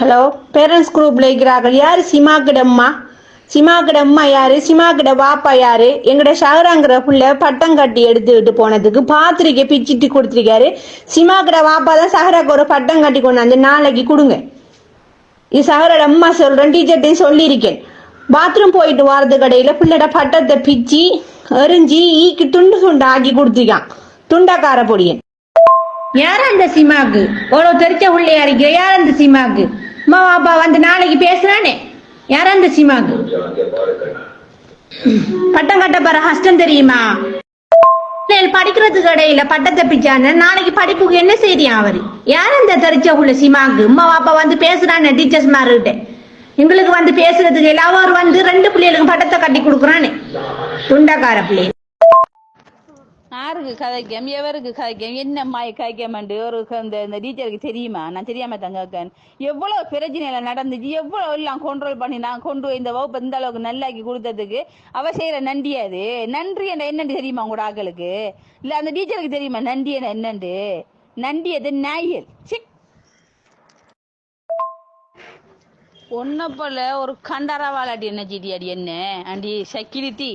Hello parents குரூப்ல இருக்கிறார்கள். யாரு? சிமா கிடம்மா சிமா கிடம்மா யாரு? சிமாக்கிட பாப்பா யாரு? எங்கட ஷஹராங்கிற புள்ள பட்டம் கட்டி எடுத்துக்கிட்டு போனதுக்கு பாத்திரிக்கை பிச்சிட்டு கொடுத்துருக்காரு. சிமா கிட பாப்பா தான் சஹராக்கு ஒரு பட்டம் கட்டி கொண்டாந்து நாளைக்கு கொடுங்க. இது சஹரோட அம்மா சொல்றேன் டீச்சர்ட்டையும் சொல்லியிருக்கேன். பாத்ரூம் போயிட்டு வரது கடையில பிள்ளைட பட்டத்தை பிச்சு எரிஞ்சு ஈக்கு துண்டு துண்டு ஆக்கி கொடுத்துருக்கான். துண்டாக்கார பொடியன். யார் அந்த சிமாக்கு? ஒரு தெரிச்ச உள்ளே அறிக்கிற யார் அந்த சிமாக்கு? அம்மா அப்பா வந்து நாளைக்கு பேசுறானே. யார் அந்த சீமாக்கு பட்டம் கட்ட போற கஷ்டம் தெரியுமா? பிள்ளைகள் படிக்கிறதுக்கு இடையில பட்டத்தை பிச்சான நாளைக்கு படிப்புக்கு என்ன செய்யறியா அவரு யார் அந்த தெரிச்ச உள்ள சிமாக்கு அம்மா அப்பா வந்து பேசுறானே டீச்சர்ஸ் மாறுகிட்ட எங்களுக்கு வந்து பேசுறதுக்கு எல்லாம் அவர் வந்து ரெண்டு பிள்ளைகளுக்கு பட்டத்தை கட்டி கொடுக்குறானே. துண்டக்கார பிள்ளை. யாருக்கு கதைக்கம் எவருக்கு கதைக்கம் என்ன மாய கதைக்கமாண்டு ஒரு இந்த இந்த டீச்சருக்கு தெரியுமா? நான் தெரியாம தங்க கேட்கேன். எவ்வளவு பிரச்சனையில நடந்துச்சு எவ்வளவு எல்லாம் கண்ட்ரோல் பண்ணி நான் கொண்டு போய் இந்த வகுப்பு இந்த அளவுக்கு நல்லாக்கி கொடுத்ததுக்கு அவ செய்யற நன்றி அது? நன்றி என்ன என்னன்னு தெரியுமா உங்களோட ஆக்களுக்கு? இல்ல அந்த டீச்சருக்கு தெரியுமா நன்றி என்ன என்னண்டு? நன்றி அது நாயல் சி. ஒன்ன போல ஒரு கண்டரவாளாடி என்ன ஜிடி அடி என்ன? அண்டி செக்யூரிட்டி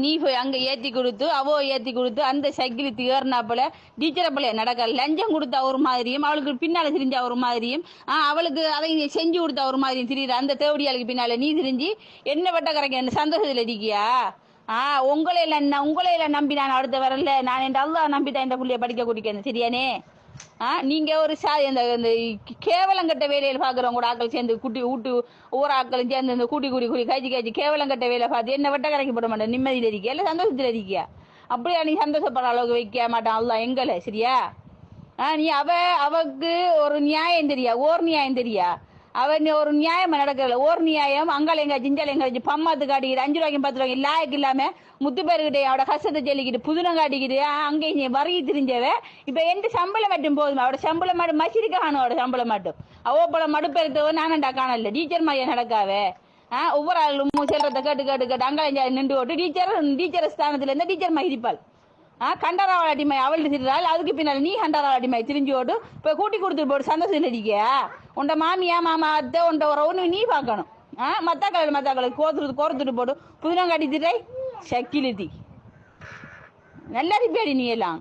நீ போய் அங்கே ஏற்றி கொடுத்து அவோ ஏற்றி கொடுத்து அந்த செக்யூரிட்டி போல டீச்சரை போல நடக்க லஞ்சம் கொடுத்தா ஒரு மாதிரியும் அவளுக்கு பின்னால் திரிஞ்சா ஒரு மாதிரியும் ஆ அவளுக்கு அதை நீ செஞ்சு கொடுத்தா ஒரு மாதிரியும் திரியிற அந்த தேவடியாளுக்கு பின்னால் நீ திரிஞ்சு என்ன வெட்ட கரைக்க என்ன சந்தோஷத்தில் இருக்கியா ஆ உங்களை எல்லாம் உங்களையில உங்களை நம்பி நான் அடுத்த வரல. நான் என் அல்லா நம்பி தான் இந்த புள்ளைய படிக்க குடிக்கணும் சரியானே? நீங்க ஒரு சா இந்த இந்த கேவலங்கட்ட வேலையில் பாக்குறவங்க கூட ஆட்கள் சேர்ந்து குட்டி ஊட்டு ஒவ்வொரு ஆட்களும் சேர்ந்து இந்த கூட்டி குடி கூடி காய்ச்சி காய்ச்சி கேவலங்கட்ட வேலை பார்த்து என்ன வெட்ட கரைக்கு போட மாட்டேன் நிம்மதியில் இருக்கியா? இல்லை சந்தோஷத்தில் இருக்கியா? அப்படியா நீ சந்தோஷப்படுற அளவுக்கு வைக்க மாட்டான் அல்லாஹ் எங்களை சரியா? ஆ நீ அவ அவக்கு ஒரு நியாயம் தெரியா? ஓர் நியாயம் தெரியா? அவன் நீ ஒரு நியாயம் நடக்கல ஒரு நியாயம் அங்கால எங்க ஜிஞ்சால எங்க வச்சு பம்மாத்து காட்டிக்கிட்டு அஞ்சு ரூபாய்க்கு பத்து ரூபாய்க்கு லாயக்கு இல்லாம முத்து பேருக்கிட்ட அவட கஷ்டத்தை ஜெல்லிக்கிட்டு புதுனம் காட்டிக்கிட்டு ஆ, அங்கே இங்கே வரி திரிஞ்சவ. இப்ப எந்த சம்பளம் மட்டும் போதும் அவட சம்பளம் மட்டும் மசிரிக்க காணும் அவட சம்பளம் மட்டும். அவ போல மடுப்பெருத்தவ நானண்டா காணல? டீச்சர் மாதிரி நடக்காவே? ஆ ஒவ்வொரு ஆளும் செல்றத கேட்டு கேட்டு கேட்டு அங்கே நின்று ஓட்டு. டீச்சர் டீச்சர் ஸ்தானத்துல இருந்தா டீச்சர் மகிழ்ப்பாள் ஆ கண்டராவள் அடிமை அவள் திருடாள் அதுக்கு பின்னால் நீ கண்டராவல் அடிமை திரிஞ்சு ஓடு. இப்போ கூட்டி கொடுத்துட்டு போடு சந்தோஷம் நடிக்க உண்ட மாமியா மாமா அத்தை உண்ட உறவுன்னு நீ பார்க்கணும். ஆ மத்தாக்கள் மத்தாக்கள் கோத்துட்டு கோர்த்துட்டு போடு. புதினம் கட்டித்துட்டை சக்கிலித்தி நல்லா இருப்பியாடி நீ எல்லாம்.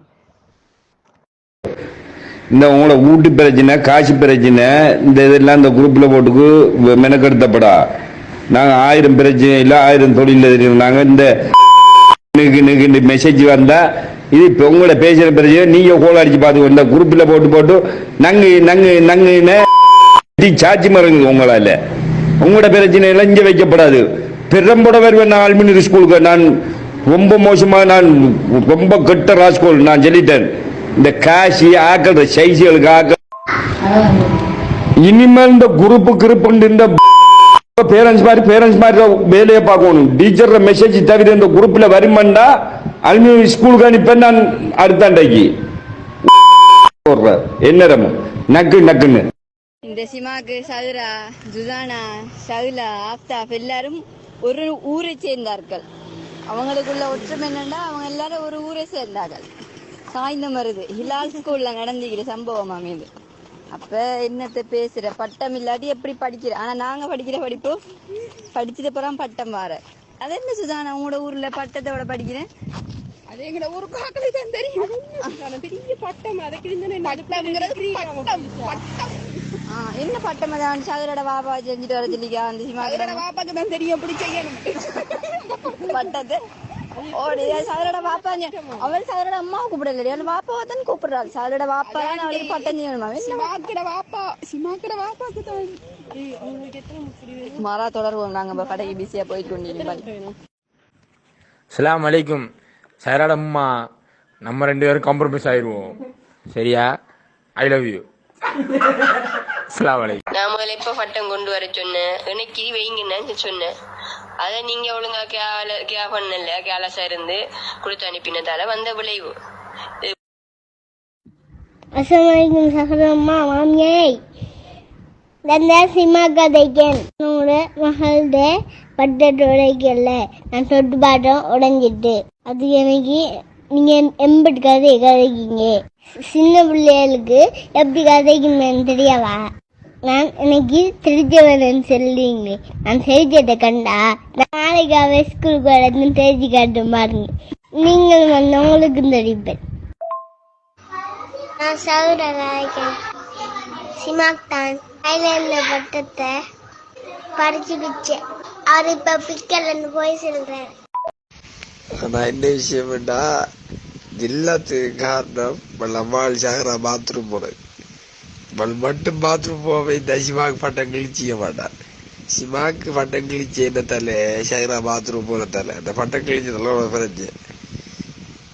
இந்த உங்களோட வீட்டு பிரச்சனை காசு பிரச்சனை இந்த இதெல்லாம் இந்த குரூப்ல போட்டுக்கு மெனக்கெடுத்தப்படா. நாங்கள் ஆயிரம் பிரச்சனை இல்லை ஆயிரம் தொழில் தெரியும் இந்த நிக்கு மெசேஜ் வந்தா இது இப்ப உங்களோட பேசுற பிரச்சனை நீங்க கோல் அடிச்சு பார்த்து இந்த குரூப்ல போட்டு போட்டு நங்கு நங்கு நங்குன்னு சாட்சி மறங்குது உங்களால. உங்களோட பிரச்சனை எல்லாம் இங்க வைக்கப்படாது. பெரம்பட வருவேன் நான் ஆல்மினி ஸ்கூலுக்கு நான் ரொம்ப மோசமா நான் ரொம்ப கெட்ட ராஸ்கோல் நான் சொல்லிட்டேன். இந்த காசி ஆக்கிற சைசிகளுக்கு ஆக்க இனிமேல் இந்த குரூப்பு கிருப்புண்டு இந்த பேரண்ட்ஸ் மாதிரி பேரண்ட்ஸ் மாதிரி வேலையை பார்க்கணும் டீச்சர் மெசேஜ் தவிர இந்த குரூப்ல வருமாண்டா அல்மி ஸ்கூலுக்கு அனுப்ப நான் அடுத்தாண்டைக்கு என்ன நக்கு நக்குன்னு இந்த சிமாக்கு சதுரா ஜுதானா சதுலா ஆஃப்தாப் எல்லாரும் ஒரு ஊரை சேர்ந்தார்கள் அவங்களுக்குள்ள ஒற்றுமை என்னன்னா அவங்க எல்லாரும் ஒரு ஊரை சேர்ந்தார்கள் சாய்ந்தம் வருது ஹிலால் ஸ்கூல்ல நடந்துக்கிற சம்பவம் அமைது அப்ப என்னத்த பேசுற? பட்டம் இல்லாட்டி எப்படி படிக்கிற? ஆனா நாங்க படிக்கிற படிப்பு படிச்சது அப்புறம் பட்டம் வார அது என்ன சுதானா உங்களோட ஊர்ல பட்டத்தோட படிக்கிறேன்? அது எங்கட ஊருக்கு ஆக்களுக்கு தான் தெரியும். பெரிய பட்டம். அதுக்கு பட்டம். பட்டம். என்ன பட்டம் அதான் சதுரோட பாபா செஞ்சுட்டு வர சொல்லிக்கா அந்த அதோட சிமாக்கு வாப்பாக்கு தான் தெரியும். எப்படி செய்யணும்? பட்டது ஓடியா சதுரோட பாப்பா அவள் சதுரோட அம்மா கூப்பிடல அவள் பாப்பாவை தான் கூப்பிடுறாள். சதுரோட பாப்பா தான் அவளுக்கு சிமாக்கட வாப்பா. சிமாக்கட வாப்பாக்கு தான் மாறா தொடர்வோம். நாங்க இப்ப கடைக்கு பிஸியா போயிட்டு கொண்டிருக்கோம் அஸ்ஸலாமு அலைக்கும். சைராட அம்மா நம்ம ரெண்டு பேரும் காம்ப்ரமைஸ் ஆயிடுவோம் சரியா? ஐ லவ் யூ அஸ்லாம் நான் முதல்ல இப்போ பட்டம் கொண்டு வர சொன்னேன்? எனக்கு இது வைங்கன்னு சொன்னேன். அதை நீங்க ஒழுங்கா கேல கே பண்ணல. கேலசா இருந்து கொடுத்து அனுப்பினதால வந்த விளைவு. அஸ்லாம் சகோதரம்மா மாமியை தந்த சிம்மா கதைகள். உங்களோட மகள்ட பட்டட்டு உடைக்கல நான் சொட்டு பாட்டம் உடைஞ்சிட்டு. அது எனக்கு நீங்கள் எம்பட்டு கதை கதைக்கிங்க சின்ன பிள்ளைகளுக்கு எப்படி கதைக்குமேன்னு தெரியவா நான் எனக்கு தெரிஞ்சவன் சொல்லிங்க. நான் தெரிஞ்சதை கண்டா நாளைக்கு அவ ஸ்கூலுக்கு வரது தெரிஞ்சு காட்டு பாருங்க. நீங்கள் வந்து உங்களுக்கு தெரிப்பேன் நான் சௌரகாய்க்கேன் சிமாக் தான் ஐலாண்ட்ல பட்டத்தை படிச்சு வச்சேன் அவர் இப்ப பிக்கலன்னு போய் சொல்றேன் நான் என்ன விஷயம்டா எல்லாத்துக்கும் காரணம் நம்மால் சாகரா பாத்ரூம் போனது அவள் மட்டும் பாத்ரூம் போக இந்த சிமாக்கு பட்டம் கிழிச்சிக்க மாட்டான் சிமாக்கு பட்டம் கிழிச்சு என்ன தலை? சாகரா பாத்ரூம் போன தலை. அந்த பட்டம் கிழிச்சதெல்லாம் ஒரு பிரச்சனை.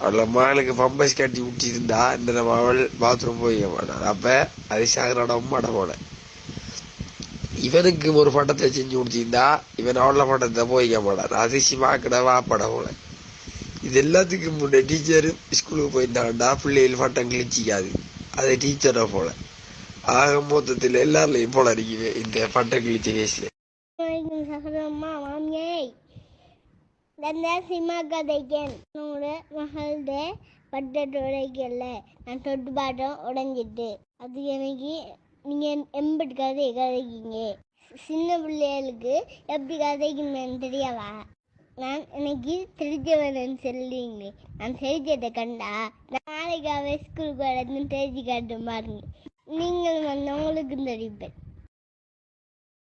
அவளை மகளுக்கு பம்பஸ் கட்டி விட்டிருந்தா இந்த நம்ம அவள் பாத்ரூம் போயிக்க மாட்டான் அப்ப அது சாகரோட அம்மாட போன இவனுக்கு ஒரு பட்டத்தை செஞ்சு கொடுத்திருந்தா இவன் அவள பட்டத்தை போய்க்க மாட்டான். அது சிமாக்கிட வாப்பட போல இது எல்லாத்துக்கும் முன்னே டீச்சர் ஸ்கூலுக்கு போயிருந்தாண்டா பிள்ளைகள் பட்டம் கிழிச்சிக்காது. அது டீச்சரை போல ஆக மொத்தத்தில் எல்லாருலையும் போல அடிக்குது இந்த பட்டம் கிழிச்ச கேஸ்ல சகரம்மா மாமியே. சினிமா கதைக்கேன். நான் தொட்டு பாட்டம் உடஞ்சிட்டு. அது எனக்கு நீங்கள் எம்பட்டு கதை கதைக்கிங்க. சின்ன பிள்ளைகளுக்கு எப்படி கதைக்கணும்னு தெரியவா நான் எனக்கு தெரிஞ்சவன் சொல்லுவீங்க நான் தெரிஞ்சதை கண்டா நாளைக்கு அவன் ஸ்கூலுக்கு வரதுன்னு தெரிஞ்சு காட்டு பாருங்க. நீங்கள் வந்தவங்களுக்கு உங்களுக்கு தெரிப்பேன்